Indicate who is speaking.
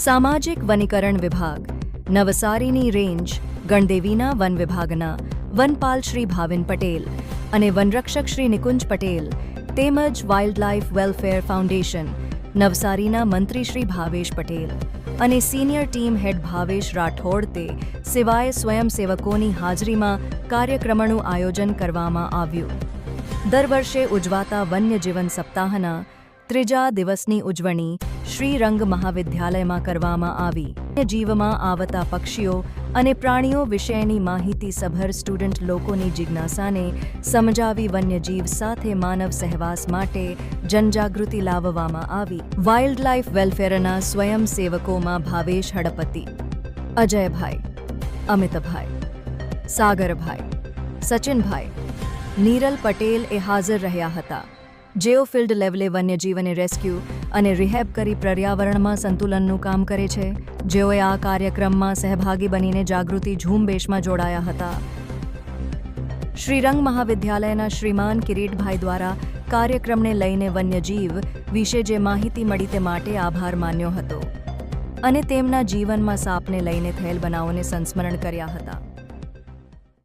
Speaker 1: સામાજિક વનીકરણ વિભાગ. નવસારીની રેન્જ ગણદેવીના વન વિભાગના વનપાલ શ્રી ભાવિન પટેલ અને વનરક્ષક શ્રી નિકુંજ પટેલ તેમજ વાઇલ્ડલાઇફ વેલફેર ફાઉન્ડેશન, નવસારીના મંત્રી શ્રી ભાવેશ પટેલ અને senior team head Bhavesh Rathod તે સિવાય સ્વયંસેવકોની હાજરીમાં કાર્યક્રમનું આયોજન કરવામાં આવ્યું. દર વર્ષે ઉજવાતા વન્યજીવન સપ્તાહના ત્રીજા દિવસની ઉજવણી શ્રીરંગ મહાવિદ્યાલયમાં કરવામાં આવી. જીવમાં આવતા પક્ષીઓ અને પ્રાણીઓ વિશેની માહિતી સભર સ્ટુડન્ટ લોકોની જિજ્ઞાસાને સમજાવી વન્યજીવ સાથે માનવ સહેવાસ માટે જનજાગૃતિ લાવવામાં આવી. વાઇલ્ડ લાઇફ વેલફેરના સ્વયંસેવકોમાં ભાવેશ હડપતિ, અજયભાઈ, અમિતભાઈ, સાગરભાઈ, સચિનભાઈ, નીરલ પટેલ એ હાજર રહ્યા હતા. જેઓ ફિલ્ડ લેવલે વન્યજીવને રેસ્ક્યુ અને રિહેબ કરી પર્યાવરણમાં સંતુલનનું કામ કરે છે. જેઓએ આ કાર્યક્રમમાં સહભાગી બનીને જાગૃતિ ઝુંબેશમાં જોડાયા હતા. શ્રીરંગ મહાવિદ્યાલયના શ્રીમાન કિરીટભાઈ દ્વારા કાર્યક્રમને લઈને વન્યજીવ વિશે જે માહિતી મળી તે માટે આભાર માન્યો હતો અને તેમના જીવનમાં સાપને લઈને થયેલ બનાવોને સંસ્મરણ કર્યા હતા.